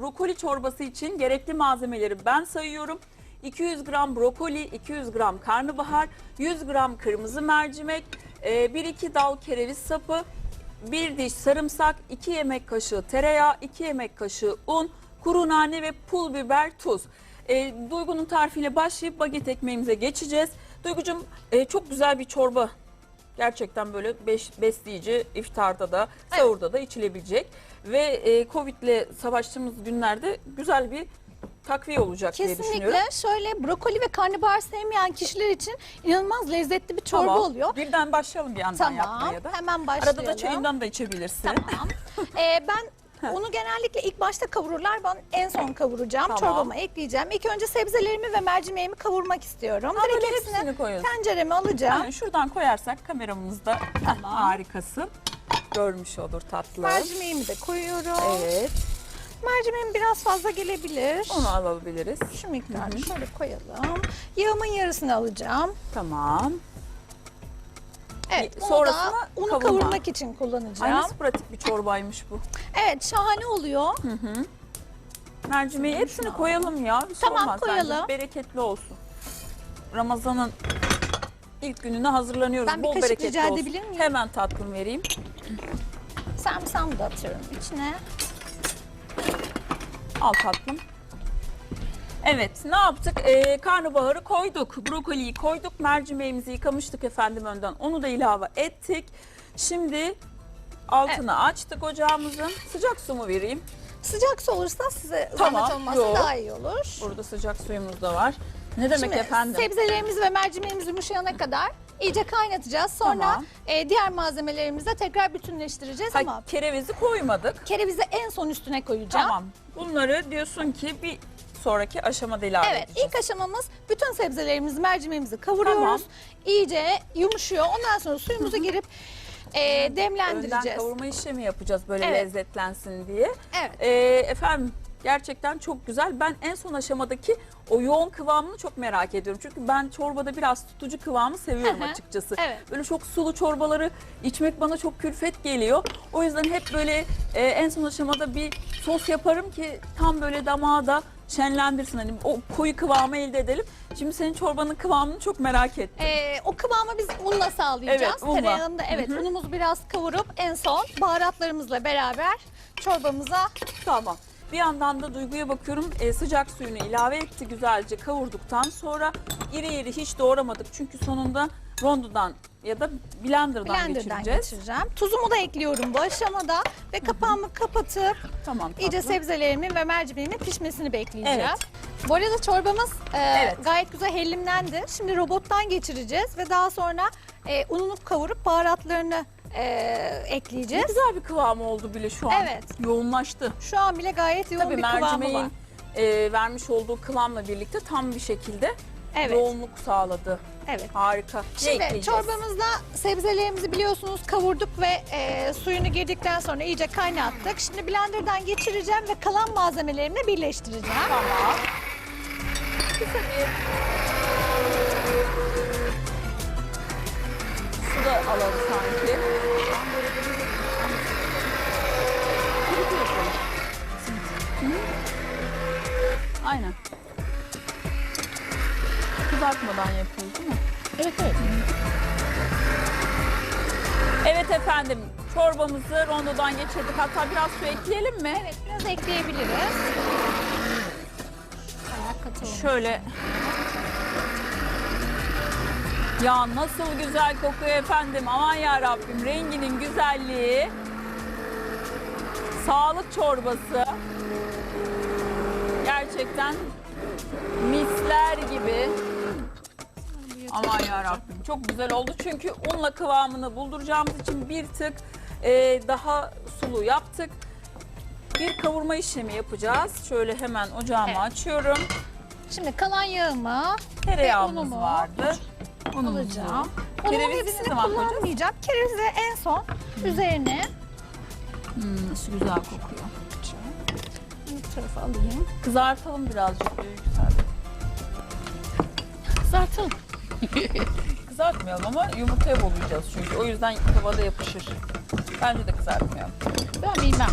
Brokoli çorbası için gerekli malzemeleri ben sayıyorum. 200 gram brokoli, 200 gram karnabahar, 100 gram kırmızı mercimek, 1-2 dal kereviz sapı, 1 diş sarımsak, 2 yemek kaşığı tereyağı, 2 yemek kaşığı un, kuru nane ve pul biber, tuz. E, Duygu'nun tarifiyle başlayıp baget ekmeğimize geçeceğiz. Duygucuğum e, çok güzel bir çorba gerçekten böyle beş, besleyici iftarda da sahurda da içilebilecek ve e, Covid'le savaştığımız günlerde güzel bir takviye olacak diye düşünüyorum. Kesinlikle şöyle brokoli ve karnabahar sevmeyen kişiler için inanılmaz lezzetli bir çorba Tamam. oluyor. Birden başlayalım bir yandan Tamam yapmaya da. hemen başlayalım. Arada da çayından da içebilirsin. Tamam. Ee, ben onu genellikle ilk başta kavururlar. Ben en son kavuracağım. Tamam. Çorbama ekleyeceğim. İlk önce sebzelerimi ve mercimeğimi kavurmak istiyorum. Ha, Direkt hepsini hepsini koyuyorsun. tencereme alacağım. Yani şuradan koyarsak kameramızda Tamam. harikasın. Görmüş olur tatlı. Mercimeğimi de koyuyorum. Evet. Mercimeğim biraz fazla gelebilir. Onu alabiliriz. Şu miktarda şöyle koyalım. Yağımın yarısını alacağım. Tamam. Evet, bunu Sonrasında da unu kavurma. kavurmak için Ay kullanacağım. nasıl pratik bir çorbaymış bu. Evet, şahane oluyor. Mercimeği hepsini koyalım ya. Bir şey Tamam, olmaz bence. koyalım. Bereketli olsun. Ramazan'ın ilk gününe hazırlanıyoruz. Ben bir Bol kaşık bereketli rica olsun. edebilir miyim? Hemen tatlım vereyim. Sarımsağımı da atıyorum içine. Al tatlım. Evet ne yaptık? Ee, karnabaharı koyduk. Brokoliyi koyduk. Mercimeğimizi yıkamıştık efendim önden. Onu da ilave ettik. Şimdi altını açtık ocağımızın. Sıcak su mu vereyim? Sıcak su olursa size Tamam, zahmet olmazsa yok. daha iyi olur. Burada sıcak suyumuz da var. Ne demek Şimdi efendim? sebzelerimiz ve mercimeğimiz yumuşayana kadar iyice kaynatacağız. Sonra Tamam. e, diğer malzemelerimizle tekrar bütünleştireceğiz Ha, ama kerevizi koymadık. kerevizi en son üstüne koyacağım. Tamam. Bunları diyorsun ki bir sonraki aşamada ilave Evet ilk aşamamız bütün sebzelerimizi mercimeğimizi kavuruyoruz. Tamam. İyice yumuşuyor. Ondan sonra suyumuzu girip e, Önden demlendireceğiz. kavurma işlemi yapacağız böyle Evet. lezzetlensin diye. Evet. Ee, efendim gerçekten çok güzel. Ben en son aşamadaki o yoğun kıvamını çok merak ediyorum. Çünkü ben çorbada biraz tutucu kıvamı seviyorum açıkçası. Evet. Böyle çok sulu çorbaları içmek bana çok külfet geliyor. O yüzden hep böyle e, en son aşamada bir sos yaparım ki tam böyle damağı da şenlendirsin. Hani o koyu kıvamı elde edelim. Şimdi senin çorbanın kıvamını çok merak ettim. Ee, o kıvamı biz unla sağlayacağız. Evet, unla. Tereyağında evet unumuzu biraz kavurup en son baharatlarımızla beraber çorbamıza Tamam. Bir yandan da Duygu'ya bakıyorum e, sıcak suyunu ilave etti güzelce kavurduktan sonra iri iri hiç doğramadık. Çünkü sonunda rondodan ya da blenderdan, blenderdan geçireceğiz. geçireceğim. Tuzumu da ekliyorum bu aşamada ve kapağımı kapatıp Tamam iyice sebzelerimin ve mercimeğimin pişmesini bekleyeceğim. Evet. Bu arada çorbamız e, Evet. gayet güzel hellimlendi. Şimdi robottan geçireceğiz ve daha sonra e, ununu kavurup baharatlarını e, Ne ekleyeceğiz. güzel bir kıvamı oldu bile şu an. Evet. Yoğunlaştı. Şu an bile gayet yoğun Tabii bir kıvamı var. mercimeğin e, vermiş olduğu kıvamla birlikte tam bir şekilde Evet. yoğunluk sağladı. Evet. Harika. Şimdi ekleyeceğiz? çorbamızda sebzelerimizi biliyorsunuz kavurduk ve e, suyunu girdikten sonra iyice kaynattık. Şimdi blenderdan geçireceğim ve kalan malzemelerimle birleştireceğim. Tamam. Kısa bir su da alalım sanki. Aynen. Kızartmadan yapıyoruz değil mi? Evet evet. Evet efendim. Çorbamızı rondodan geçirdik. Hatta biraz su ekleyelim mi? Evet biraz ekleyebiliriz. Bayağı katı olmuş. Şöyle. Ya nasıl güzel kokuyor efendim. Aman ya Rabbim renginin güzelliği. Sağlık çorbası. Gerçekten misler gibi. Aman ya Rabbim çok güzel oldu. Çünkü unla kıvamını bulduracağımız için bir tık e, daha sulu yaptık. Bir kavurma işlemi yapacağız. Şöyle hemen ocağımı Evet. açıyorum. Şimdi kalan yağımı Tereyağımız unumu vardı. Unumuzu. alacağım. Unumun Kerevizi ne hepsini kullanmayacağım. Kerevizi en son üzerine Hmm, nasıl güzel kokuyor. bu tarafa alayım. Kızartalım birazcık diyor Yüksel Kızartmayalım ama yumurtaya bolayacağız çünkü. O yüzden tavada yapışır. Bence de kızartmayalım. Ben bilmem.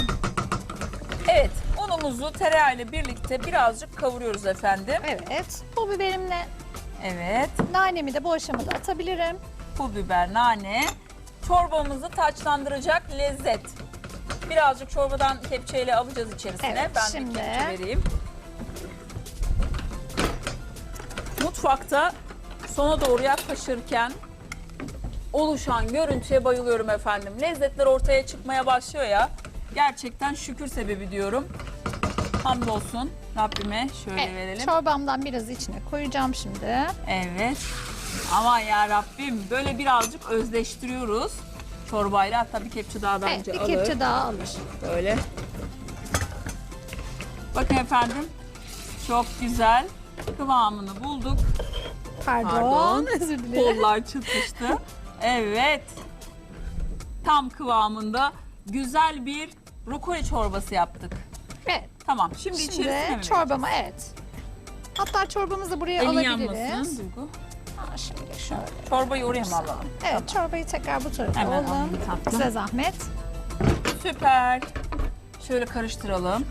Evet, unumuz Unumuzu tereyağı ile birlikte birazcık kavuruyoruz efendim. Evet. Pul biberimle Evet. nanemi de bu aşamada atabilirim. Pul biber, nane. Çorbamızı taçlandıracak lezzet. Birazcık çorbadan kepçeyle alacağız içerisine. Evet, ben şimdi- de kepçe vereyim. Mutfakta sona doğru yaklaşırken oluşan görüntüye bayılıyorum efendim. Lezzetler ortaya çıkmaya başlıyor ya. Gerçekten şükür sebebi diyorum. Hamdolsun Rabbime şöyle Evet, verelim. çorbamdan biraz içine koyacağım şimdi. Evet. Aman ya Rabbim böyle birazcık özleştiriyoruz çorbayla. Hatta bir kepçe daha Evet, bence bir alır. kepçe daha alır. Böyle. Bakın efendim. Çok güzel. Kıvamını bulduk. Pardon, Pardon. özür dilerim. Kollar çatıştı. Evet. Tam kıvamında güzel bir brokoli çorbası yaptık. Evet, Tamam. Şimdi, içerisine mi şimdi çorbama evet. Hatta çorbamızı buraya Elin alabiliriz. yanmasın Duygu. Ha, şimdi şöyle. Çorbayı oraya mı alalım? Evet, çorbayı tekrar bu tarafa Hemen alalım. alayım tatlım. Size zahmet. Süper. Şöyle karıştıralım.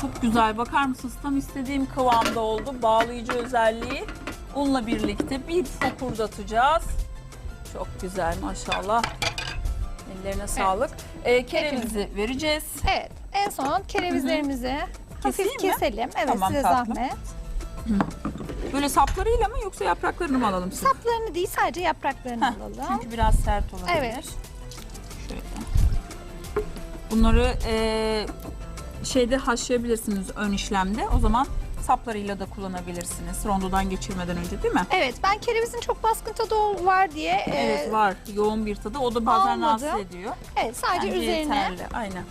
Çok güzel. Bakar mısınız? Tam istediğim kıvamda oldu. Bağlayıcı özelliği. Unla birlikte bir fokurdatacağız. Çok güzel maşallah. Ellerine sağlık. Ee, kerevizi vereceğiz. Evet, en son kerevizlerimizi Keseyim hafif mi? keselim. Evet, Tamam, size tatlım. zahmet. Böyle saplarıyla mı yoksa yapraklarını mı alalım siz? Saplarını değil, sadece yapraklarını Heh, alalım. Çünkü biraz sert olabilir. Evet. Şöyle. Bunları eee, şeyde haşlayabilirsiniz ön işlemde. O zaman saplarıyla da kullanabilirsiniz. Rondodan geçirmeden önce değil mi? Evet, ben kerevizin çok baskın tadı var diye e, Evet var. Yoğun bir tadı. O da bazen almadım. rahatsız ediyor. evet, sadece Bence üzerine yeterli. Aynen.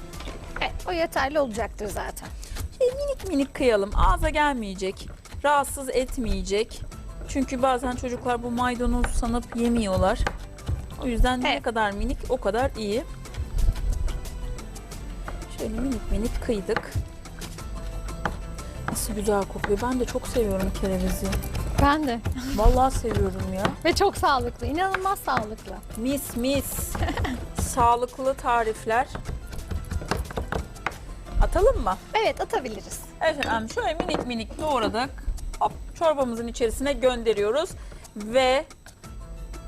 evet, o yeterli olacaktır zaten. Şey, minik minik kıyalım. Ağza gelmeyecek. Rahatsız etmeyecek. Çünkü bazen çocuklar bu maydanoz sanıp yemiyorlar. O yüzden ne Evet. kadar minik o kadar iyi. Şöyle minik minik kıydık. Nasıl güzel kokuyor. Ben de çok seviyorum kerevizi. Ben de. Vallahi seviyorum ya. Ve çok sağlıklı, inanılmaz sağlıklı. Mis mis. Sağlıklı tarifler. Atalım mı? Evet, atabiliriz. Evet efendim şöyle minik minik doğradık. Hop çorbamızın içerisine gönderiyoruz. Ve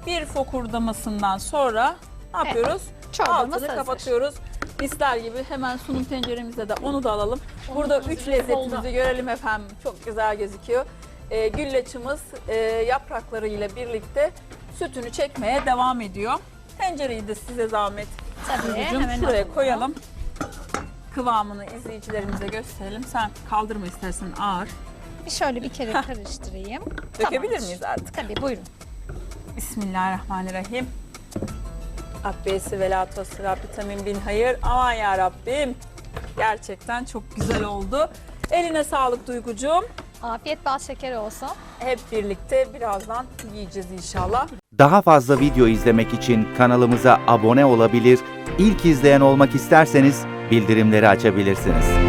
bir fokurdamasından sonra ne Evet, yapıyoruz? çorbamız Altını hazır. kapatıyoruz. Misler gibi hemen sunum tenceremizde de onu da alalım. Burada üç lezzetimizi görelim efendim. Çok güzel gözüküyor. Ee, güllaçımız e, yapraklarıyla birlikte sütünü çekmeye devam ediyor. Tencereyi de size zahmet Tabii, hemen şuraya alalım. koyalım. Kıvamını izleyicilerimize gösterelim. Sen kaldırma istersen ağır. Bir şöyle bir kere karıştırayım. Dökebilir Tamamdır. miyiz artık? Tabii, buyurun. Bismillahirrahmanirrahim. Abbesi ve la Rabbi tamin bin hayır. Aman ya Rabbim. Gerçekten çok güzel oldu. Eline sağlık Duygucuğum. Afiyet bal şeker olsun. Hep birlikte birazdan yiyeceğiz inşallah. Daha fazla video izlemek için kanalımıza abone olabilir, ilk izleyen olmak isterseniz bildirimleri açabilirsiniz.